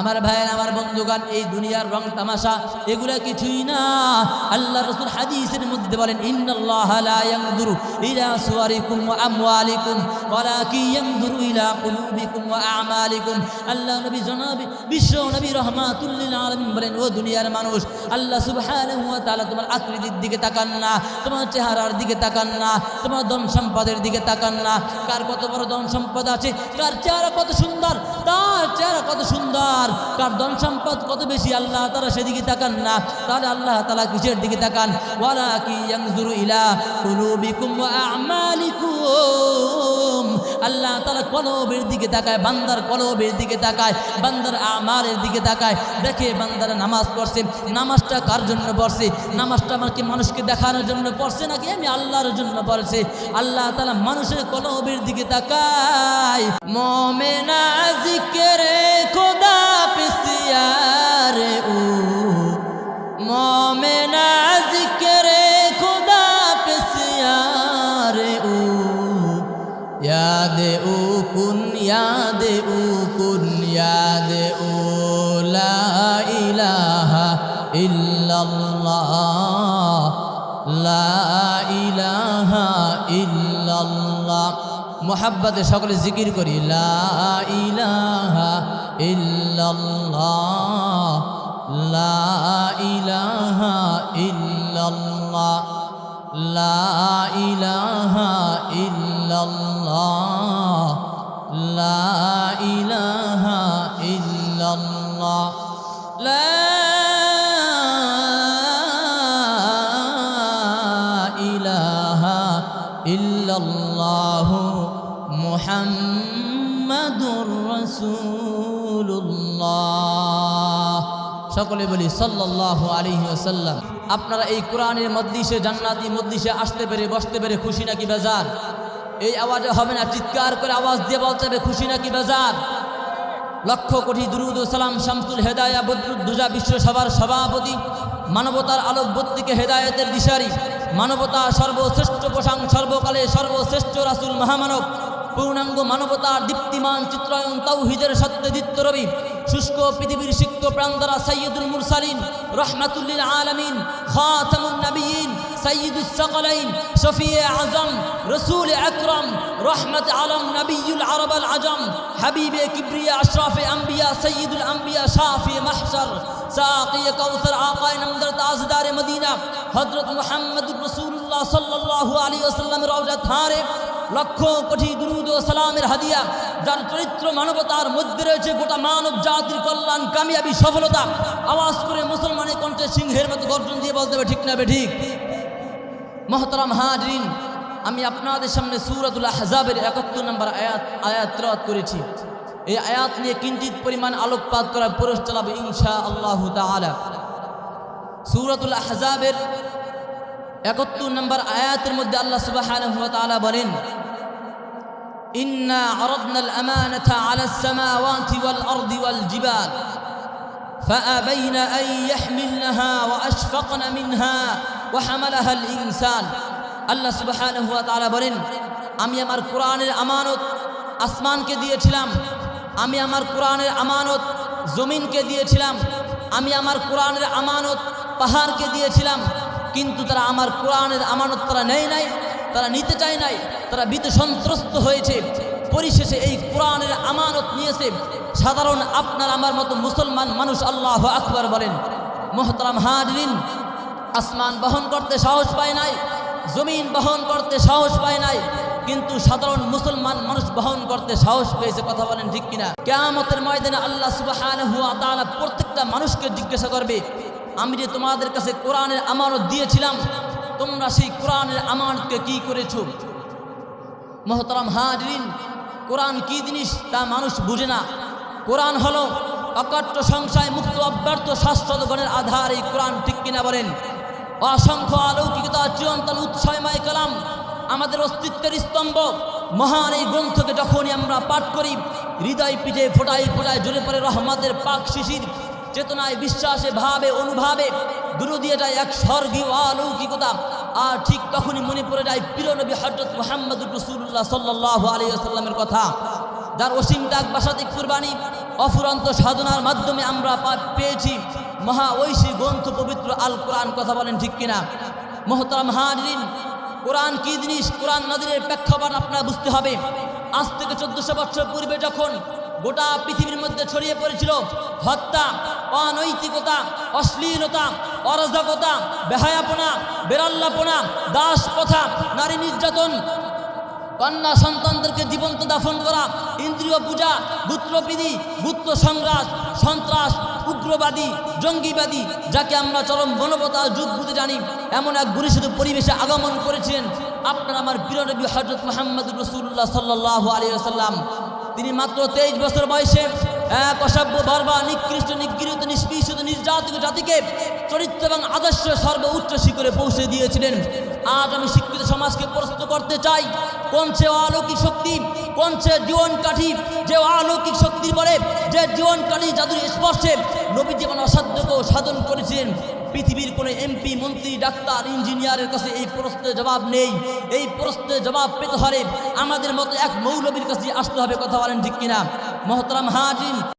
আমার ভাইয়ের, আমার বন্ধুগান এই দুনিয়ার রং তামাশা, এগুলা কিছুই না। আল্লাহ রসুল হাদিসের মধ্যে বলেন আল্লাহ বিশ্ব নবী বলেন, ও দুনিয়ার মানুষ, আল্লাহ তাআলা তোমার দিকে তোমার চেহারার দিকে তোমার দিকে কার কত বড় সম্পদ আছে, কার চেহারা কত সুন্দর, তার চেহারা কত সুন্দর। কার ধন সম্পদ কত বেশি, আল্লাহ তারা সেদিকে তাকান না। তাহলে আল্লাহ তালা কিসের দিকে তাকান? কি আল্লাহ তালা কলবের দিকে তাকায়, বান্দার কলবের দিকে তাকায়, বান্দার আমালের দিকে তাকায়। দেখে বান্দারা নামাজ পড়ছে। নামাজটা কার জন্য পড়ছে? নামাজটা আমাকে মানুষকে দেখানোর জন্য পড়ছে নাকি আমি আল্লাহর জন্য পড়ছে? আল্লাহ তালা মানুষের কলবের দিকে তাকায়। মোমেনা ইয়াদে উকুন ইয়াদে উকুন, ইয়াদে লা ইলাহা ইল্লাল্লাহ, লা ইলাহা ইল্লাল্লাহ। মোহাব্বতে সকলে জিকির করি, লা ইলাহা ইল্লাল্লাহ, লা ইলাহা ইল্লাল্লাহ, লা ইলাহা ইল্লাল্লাহ লা ইলাহা ইল্লাল্লাহ মুহাম্মাদুর রাসূলুল্লাহ। সকলে বলি সাল্লাল্লাহু আলাইহি ওয়াসাল্লাম। আপনারা এই কোরআনের মজলিসে, জান্নাতি মজলিসে আসতে পেরে, বসতে পেরে খুশি নাকি বেজার? এই আওয়াজে হবে না, চিৎকার করে আওয়াজ দিয়ে বলতে হবে, খুশি নাকি বেজার? লক্ষ কোটি দুরুদ সালাম, শামসুল হেদায়া বদরুদ্দুজা বিশ্বসভার সভাপতি, মানবতার আলোক বত্তিকে হেদায়তের দিশারি, মানবতা সর্বশ্রেষ্ঠ পোষাং সর্বকালে সর্বশ্রেষ্ঠ রাসুল মহামানব পূর্ণাঙ্গ মানবতার দীপ্তিমান চিত্রায়ন তৌহিদের সত্যদিত্য রবি। শুষ্ক পৃথিবীর সিক্ত প্রান্তরা সৈয়দুল মুরসালিন রহমাতুল্লিল আলমিন, খাতামুন নবীন সৈয়দুল সকলাইন, শফিয়ে আজম, রসুল আকরম, রহমত আলম নবীল আরব আল আজম, হাবিবে কিবরিয়া আশরাফে আম্বিয়া সৈয়দুল আম্বিয়া শাফি মাহশর সাকি কৌসর আকায় নমদর তাজদার মদিনা হজরত মোহাম্মদুর রসুল্লাহ সাল্লাল্লাহু আলাইহি ওয়াসাল্লামের রওজা ধারে লক্ষ কোটি দুরুদ ও সালামের হাদিয়া, যার চরিত্র মানবতার মধ্যে রয়েছে, গোটা মানব জাতির কল্যাণ, কামিয়াবি, সফলতা। আওয়াজ করে মুসলমানের কণ্ঠে সিংহের মতো গর্জন দিয়ে বলতে হবে, ঠিক না ঠিক? মহতরাম হাজরিন, আমি আপনাদের সামনে সুরতুল আহজাবের একাত্তর নম্বর আয়াত আয়াত তেলাওয়াত করেছি। এই আয়াত নিয়ে কিঞ্চিত পরিমাণ আলোকপাত করার পুরুষ চালাবে ইনশা আল্লাহ তাআলা। সুরতুল আহজাবের একাত্তর নম্বর আয়াতের মধ্যে আল্লাহ সুবহানাহু ওয়া তাআলা বলেন إنا عرضنا الأمانة على السماوات والأرض والجبال فأبين أن يحملنها وأشفقن منها وحملها الإنسان আল্লাহ সুবহানাহু ওয়া তাআলা বলেন আমি আমার কোরআনের আমানত আসমানকে দিয়েছিলাম আমি আমার কোরআনের আমানত জমিনকে দিয়েছিলাম আমি আমার কোরআনের আমানত পাহাড়কে দিয়েছিলাম কিন্তু তারা আমার কোরআনের আমানত তারা নেয় নাই, তারা নিতে চায় নাই, তারা ভীত সন্ত্রস্ত হয়েছে। পরিশেষে এই কোরআনের আমানত নিয়েছে। সাধারণ আপনার আমার মতো মুসলমান মানুষ আল্লাহ আকবর বলেন, মোহতরাম হাজরিন, আসমান বহন করতে সাহস পায় নাই, জমিন বহন করতে সাহস পায় নাই, কিন্তু সাধারণ মুসলমান মানুষ বহন করতে সাহস পেয়েছে। কথা বলেন ঠিক কিনা? কেয়ামতের ময়দানে আল্লাহ তাআলা প্রত্যেকটা মানুষকে জিজ্ঞাসা করবে আমি যে তোমাদের কাছে কোরআনের আমানত দিয়েছিলাম, তোমরা সেই কোরআনের আমানতকে কি করেছ? মহতরম হাজরিন, কোরআন কি জিনিস তা মানুষ বুঝে না। কোরআন হলো অকট্ট সংশয় মুক্ত অব্যর্থ শাশ্বত গণের আধার, এই কোরআন ঠিক কিনা বলেন? অসংখ্য আলৌকিকতা চিরন্তন উৎসয়ময় কালাম, আমাদের অস্তিত্বের স্তম্ভ, মহান এই গ্রন্থকে যখনই আমরা পাঠ করি, হৃদয় পিঠে ফোটাই ফোটায় জোরে পড়ে রহমতের পাক শিশির চেতনায়, বিশ্বাসে, ভাবে, অনুভাবে দূর দিয়ে এক স্বর্গীয় অলৌকিকতা। আর ঠিক তখনই মনে পড়ে যায় প্রিয় নবী হজরত মোহাম্মদ রসুল্লাহ সাল্লাহ আসাল্লামের কথা। যার অসীম ডাক বাসাতিক কুরবানি, অফুরন্ত সাধনার মাধ্যমে আমরা পেয়েছি। মহা ঐশী গ্রন্থ পবিত্র আল কোরআন কথা বলেন ঠিক কিনা? মহতারাম হাজরিন, কোরআন কি জিনিস? কোরআন নদীর প্রেক্ষাপট আপনার বুঝতে হবে। আজ থেকে চোদ্দশো বছর পূর্বে যখন গোটা পৃথিবীর মধ্যে ছড়িয়ে পড়েছিল হত্যা অনৈতিকতা, অশ্লীলতা, অরাজকতা, বেহায়াপনা বেরাল্লাপনা দাস প্রথা নারী নির্যাতন, কন্যা সন্তানদেরকে জীবন্ত দাফন করা, ইন্দ্রিয় পূজা গুত্রপিধি গুত্র সংগ্রাস, সন্ত্রাস, উগ্রবাদী, জঙ্গিবাদী, যাকে আমরা চরম গণপতা যুগ বুঝে জানি, এমন এক গুরিষ্ঠ পরিবেশে আগমন করেছেন আপনার আমার প্রিয় হজরত মোহাম্মদ রসুল্লাহ সাল্লাহ আলী সাল্লাম তিনি মাত্র তেইশ বছর বয়সে এক অসভ্য বর্বা নিকৃষ্ট, নিগৃহীত, নিষ্পীষিত, নির্যাতিত জাতিকে চরিত্র এবং আদর্শ সর্বোচ্চ শিখরে পৌঁছে দিয়েছিলেন। আজ আমি শিক্ষিত সমাজকে প্রস্তুত করতে চাই। কোন সে অলৌকিক শক্তি কোন সে জীবন কাঠি যে অলৌকিক শক্তির বলে, যে জীবন কাঠি জাদুর স্পর্শে নবী জীবন অসাধ্যকেও সাধন কোনো এমপি মন্ত্রী, ডাক্তার, ইঞ্জিনিয়ারের কাছে এই প্রশ্নের জবাব নেই। এই প্রশ্নের জবাব পেতে হরে আমাদের মতো এক মৌলবীর কাছে আসতে হবে, কথা বলেন ঠিক কিনা। মহতরাম হাজিন।